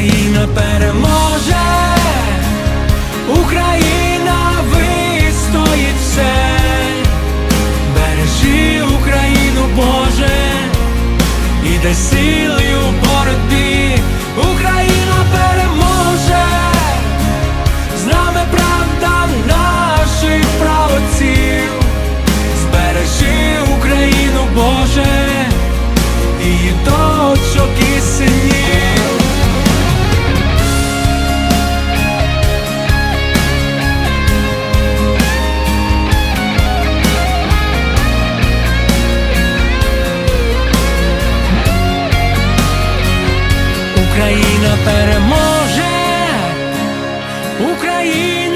Україна переможе, Україна вистоїть все, бережи Україну, Боже, і дай сили у боротьбі, Україна переможе, з нами правда наших правоців, збережи Україну, Боже, і дочок і Україна переможе, Україна